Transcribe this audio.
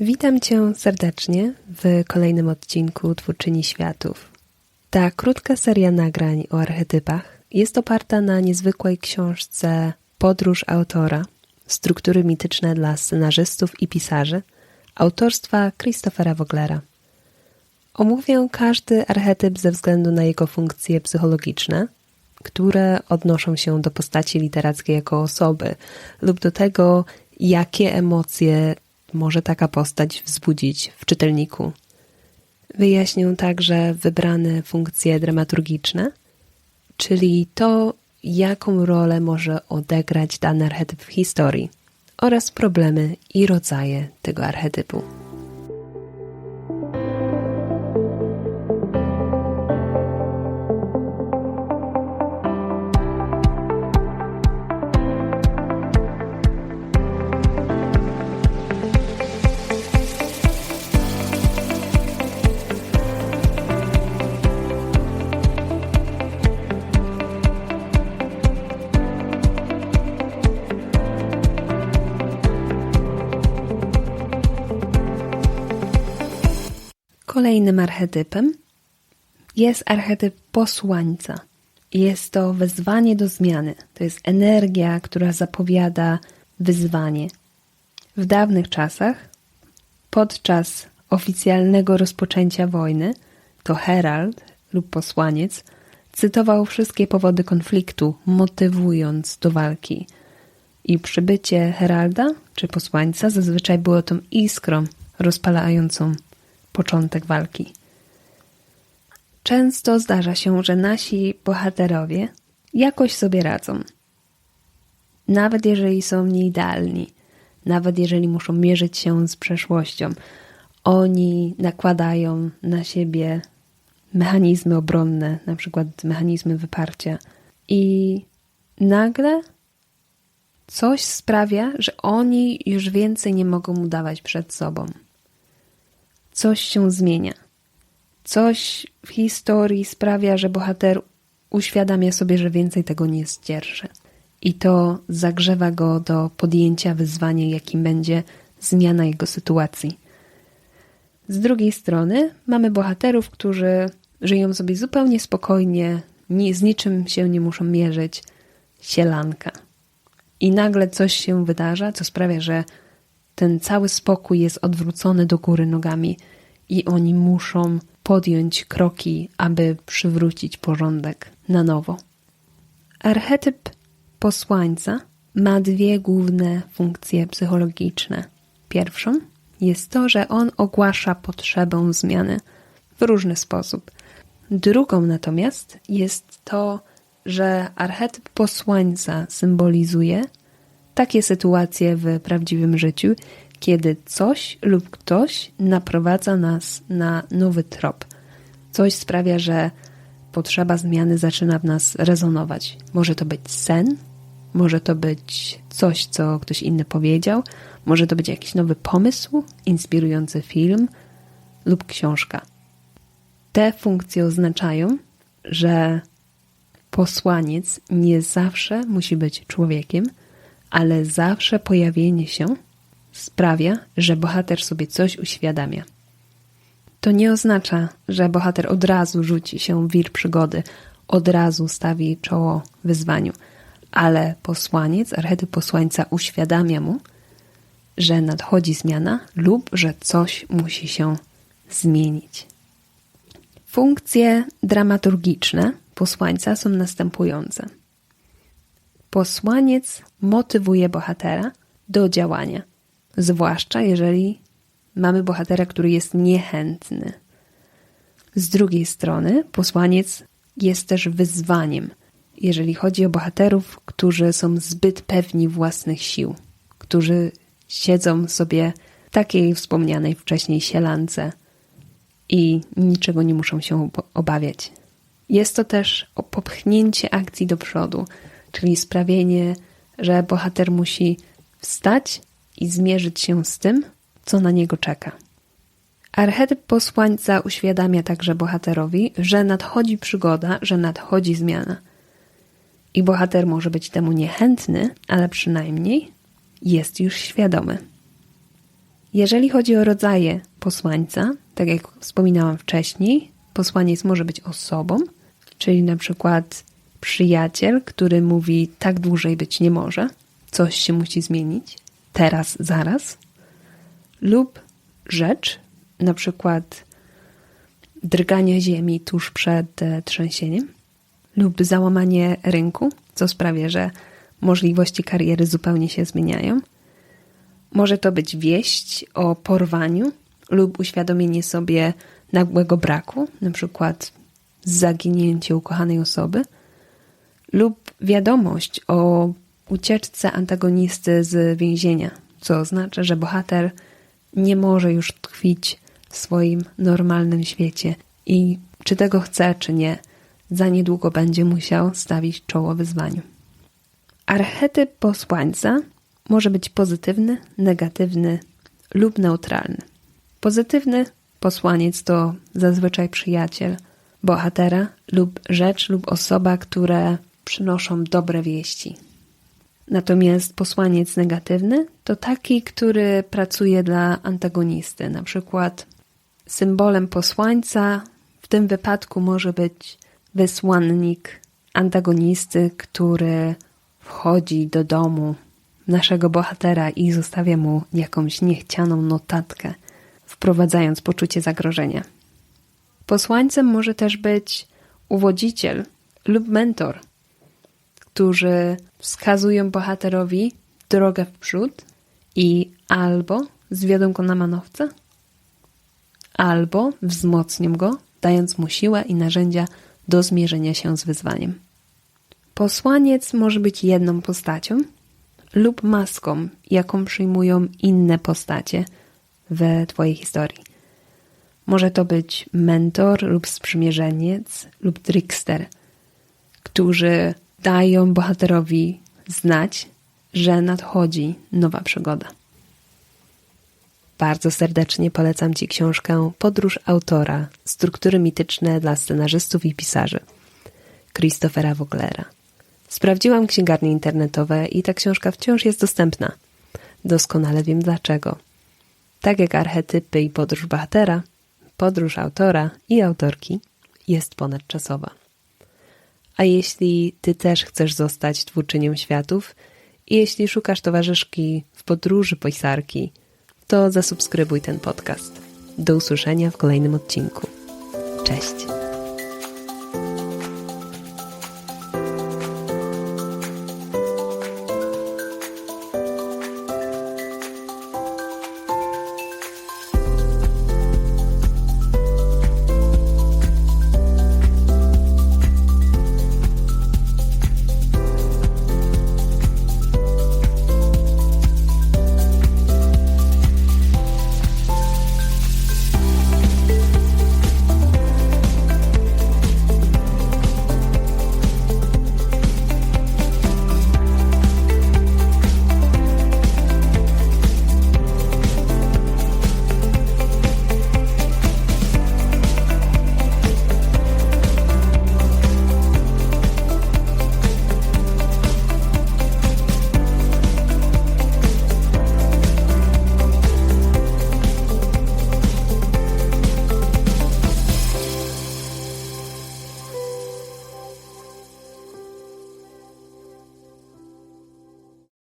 Witam Cię serdecznie w kolejnym odcinku Twórczyni Światów. Ta krótka seria nagrań o archetypach jest oparta na niezwykłej książce Podróż autora Struktury mityczne dla scenarzystów i pisarzy autorstwa Christophera Woglera. Omówię każdy archetyp ze względu na jego funkcje psychologiczne, które odnoszą się do postaci literackiej jako osoby lub do tego, jakie emocje może taka postać wzbudzić w czytelniku. Wyjaśnię także wybrane funkcje dramaturgiczne, czyli to, jaką rolę może odegrać dany archetyp w historii oraz problemy i rodzaje tego archetypu. Kolejnym archetypem jest archetyp posłańca. Jest to wezwanie do zmiany. To jest energia, która zapowiada wyzwanie. W dawnych czasach, podczas oficjalnego rozpoczęcia wojny, to herald lub posłaniec cytował wszystkie powody konfliktu, motywując do walki. I przybycie heralda czy posłańca zazwyczaj było tą iskrą rozpalającą początek walki. Często zdarza się, że nasi bohaterowie jakoś sobie radzą. Nawet jeżeli są nieidealni, nawet jeżeli muszą mierzyć się z przeszłością, oni nakładają na siebie mechanizmy obronne, na przykład mechanizmy wyparcia, i nagle coś sprawia, że oni już więcej nie mogą udawać przed sobą coś się zmienia. Coś w historii sprawia, że bohater uświadamia sobie, że więcej tego nie zdzierży. I to zagrzewa go do podjęcia wyzwania, jakim będzie zmiana jego sytuacji. Z drugiej strony mamy bohaterów, którzy żyją sobie zupełnie spokojnie, z niczym się nie muszą mierzyć. Sielanka. I nagle coś się wydarza, co sprawia, że ten cały spokój jest odwrócony do góry nogami i oni muszą podjąć kroki, aby przywrócić porządek na nowo. Archetyp posłańca ma dwie główne funkcje psychologiczne. Pierwszą jest to, że on ogłasza potrzebę zmiany w różny sposób. Drugą natomiast jest to, że archetyp posłańca symbolizuje takie sytuacje w prawdziwym życiu, kiedy coś lub ktoś naprowadza nas na nowy trop. Coś sprawia, że potrzeba zmiany zaczyna w nas rezonować. Może to być sen, może to być coś, co ktoś inny powiedział, może to być jakiś nowy pomysł, inspirujący film lub książka. Te funkcje oznaczają, że posłaniec nie zawsze musi być człowiekiem, ale zawsze pojawienie się sprawia, że bohater sobie coś uświadamia. To nie oznacza, że bohater od razu rzuci się w wir przygody, od razu stawi czoło wyzwaniu, ale posłaniec, archetyp posłańca uświadamia mu, że nadchodzi zmiana lub że coś musi się zmienić. Funkcje dramaturgiczne posłańca są następujące. Posłaniec motywuje bohatera do działania, zwłaszcza jeżeli mamy bohatera, który jest niechętny. Z drugiej strony, posłaniec jest też wyzwaniem, jeżeli chodzi o bohaterów, którzy są zbyt pewni własnych sił, którzy siedzą sobie w takiej wspomnianej wcześniej sielance i niczego nie muszą się obawiać. Jest to też popchnięcie akcji do przodu, czyli sprawienie, że bohater musi wstać i zmierzyć się z tym, co na niego czeka. Archetyp posłańca uświadamia także bohaterowi, że nadchodzi przygoda, że nadchodzi zmiana. I bohater może być temu niechętny, ale przynajmniej jest już świadomy. Jeżeli chodzi o rodzaje posłańca, tak jak wspominałam wcześniej, posłaniec może być osobą, czyli na przykład przyjaciel, który mówi tak dłużej być nie może, coś się musi zmienić, teraz, zaraz, lub rzecz, na przykład drganie ziemi tuż przed e, trzęsieniem, lub załamanie rynku, co sprawia, że możliwości kariery zupełnie się zmieniają. Może to być wieść o porwaniu lub uświadomienie sobie nagłego braku, na przykład zaginięcie ukochanej osoby, lub wiadomość o ucieczce antagonisty z więzienia, co oznacza, że bohater nie może już tkwić w swoim normalnym świecie i czy tego chce, czy nie, za niedługo będzie musiał stawić czoło wyzwaniu. Archetyp posłańca może być pozytywny, negatywny lub neutralny. Pozytywny posłaniec to zazwyczaj przyjaciel, bohatera lub rzecz lub osoba, które przynoszą dobre wieści. Natomiast posłaniec negatywny to taki, który pracuje dla antagonisty. Na przykład symbolem posłańca w tym wypadku może być wysłannik antagonisty, który wchodzi do domu naszego bohatera i zostawia mu jakąś niechcianą notatkę, wprowadzając poczucie zagrożenia. Posłańcem może też być uwodziciel lub mentor, którzy wskazują bohaterowi drogę w przód i albo zwiodą go na manowce, albo wzmocnią go, dając mu siłę i narzędzia do zmierzenia się z wyzwaniem. Posłaniec może być jedną postacią lub maską, jaką przyjmują inne postacie we Twojej historii. Może to być mentor lub sprzymierzeniec lub trickster, którzy dają bohaterowi znać, że nadchodzi nowa przygoda. Bardzo serdecznie polecam Ci książkę Podróż autora Struktury mityczne dla scenarzystów i pisarzy Christophera Woglera. Sprawdziłam księgarnie internetowe i ta książka wciąż jest dostępna. Doskonale wiem dlaczego. Tak jak archetypy i podróż bohatera, podróż autora i autorki jest ponadczasowa. A jeśli Ty też chcesz zostać twórczynią światów i jeśli szukasz towarzyszki w podróży pisarki, to zasubskrybuj ten podcast. Do usłyszenia w kolejnym odcinku. Cześć!